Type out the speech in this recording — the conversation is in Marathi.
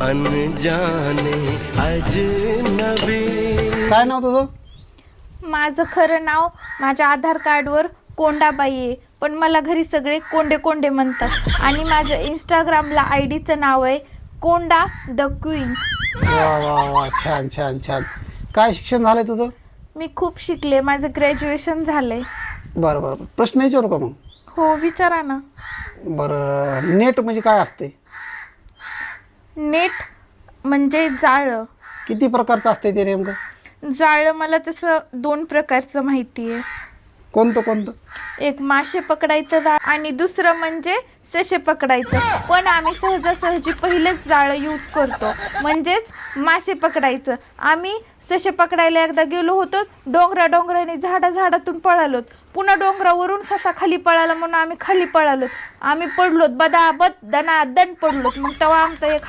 अनजाने अजनबी काय नाव तुझं? माझं खरं नाव माझ्या आधार कार्डवर कोंडाबाई आहे. पण मला घरी सगळे कोंडे कोंडे म्हणतात. आणि माझं इंस्टाग्रामला आय डीचं नाव आहे कोंडा द क्वीन. वा वा वा छान छान छान. काय शिक्षण झालंय तुझं? मी खूप शिकले. माझं ग्रॅज्युएशन झालंय. बरं बरं बरं. प्रश्न विचारू का मग? हो विचारा ना. बरं नेट म्हणजे काय असते? नेट म्हणजे जाळं. किती प्रकारचं असते ते नेमकं? जाळं मला तसं दोन प्रकारचं माहिती आहे. कोणतं कोणतं? एक मासे पकडायचं जाळ आणि दुसरं म्हणजे सशे पकडायचं. पण आम्ही सहजासहजी पहिलेच जाळं यूज करतो. म्हणजेच मासे पकडायचं. आम्ही सशे पकडायला एकदा गेलो होतो डोंगरा डोंगराने झाडा झाडातून पळालोत. पुन्हा डोंगरावरून ससा खाली पळाला म्हणून आम्ही खाली पळालोत. आम्ही पडलोत बदाबद दना दन पडलोत. मग तेव्हा आमचा एक